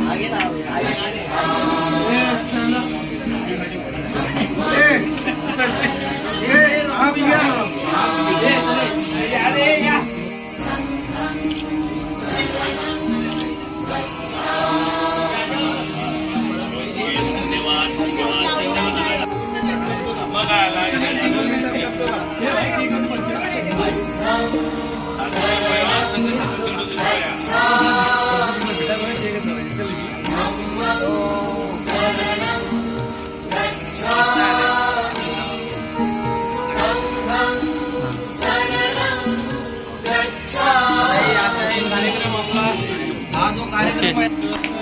ಹಾಗೆ ನಾವು 了，啊，都来了。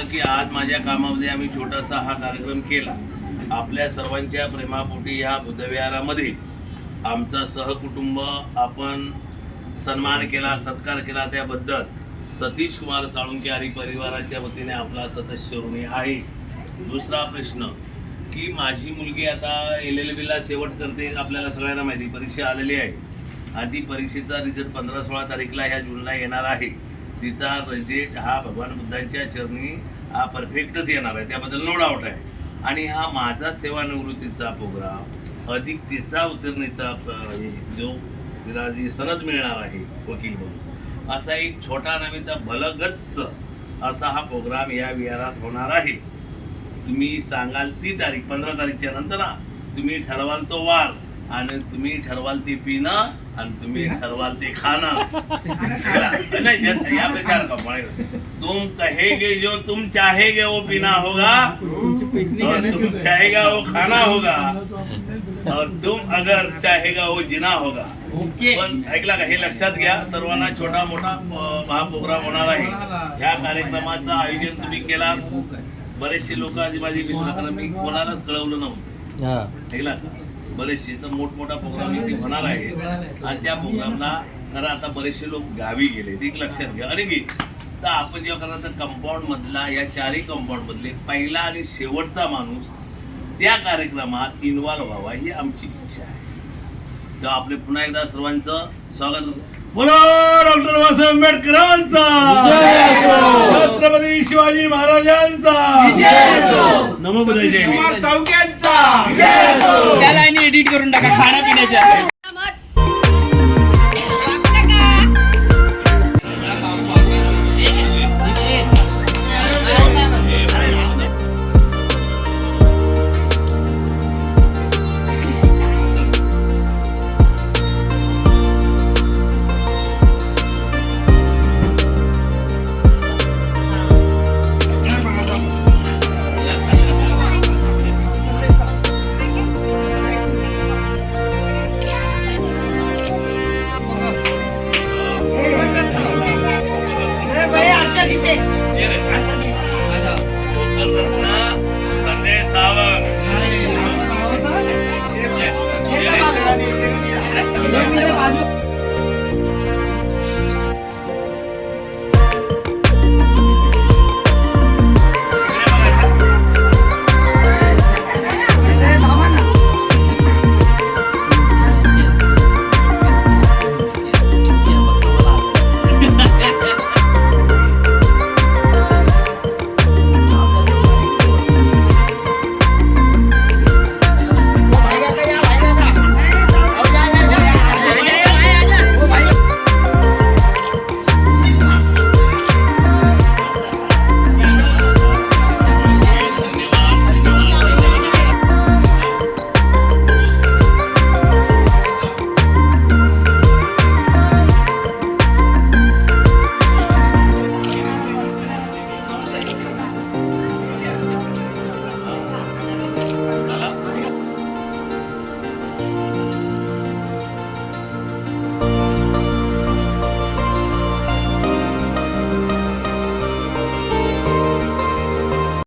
होतं की आज माझ्या कामामध्ये आम्ही छोटासा हा कार्यक्रम केला. आपल्या सर्वांच्या प्रेमापोटी ह्या बुद्धविहारामध्ये आमचा सहकुटुंब आपण सन्मान केला सत्कार केला त्याबद्दल सतीश कुमार साळुंके आणि परिवाराच्या वतीने आपला सदस्य ऋणी आहे. दुसरा प्रश्न की माझी मुलगी आता एल एल बीला शेवट करते आपल्याला सगळ्यांना माहिती परीक्षा आलेली आहे. आधी परीक्षेचा रिझल्ट पंधरा सोळा तारीखला ह्या जूनला येणार आहे. तिचा रिझल्ट हा भगवान बुद्धांच्या चरणी हा परफेक्टच येणार आहे. त्याबद्दल नो डाऊट आहे. आणि हा माझा सेवानिवृत्तीचा प्रोग्राम अधिक तिचा उतरणीचा जो तिला जी सनद मिळणार आहे वकील म्हणून. असा एक छोटा नव्हे तर भलगच असा हा प्रोग्राम या विहारात होणार आहे. तुम्ही सांगाल ती तारीख पंधरा तारीखच्या नंतर तुम्ही ठरवाल तो वार. आणि तुम्ही ठरवाल ती पिणं. आणि तुम्ही ठरवाल ते खाणं. नहीं, जन- यहाँ पे चार कप पड़ेगा। तुम कहेगे जो तुम चाहेगे वो पीना होगा और तुम चाहेगा वो खाना होगा और तुम अगर चाहेगा वो जिना होगा। पण ऐकला का? हे लक्षात घ्या सर्वांना छोटा मोठा अ, हा प्रोग्राम होणार आहे. ह्या कार्यक्रमाचं आयोजन तुम्ही केला. बरेचसे लोक आधी माझी मित्र मी कोणालाच कळवलं नव्हतं. ऐकला का? बरेचसे तर मोठमोठा प्रोग्राम इथे होणार आहे आणि त्या प्रोग्रामला खरं आता बरेचसे लोक गावी गेले ते एक लक्षात घ्या. आणि की तर आपण जेव्हा करणार तर कंपाऊंड मधला या चारही कंपाऊंड मधले पहिला आणि शेवटचा माणूस त्या कार्यक्रमात इन्व्हॉल्व व्हावा ही आमची इच्छा आहे. तर आपले पुन्हा एकदा सर्वांचं स्वागत बोलो डॉक्टर बाबासाहेब आंबेडकरांचा. छत्रपती शिवाजी महाराजांचा. नमो बुद्धाय जय भीम. त्या लाईनी एडिट करून टाका खाण्यापिण्याच्या.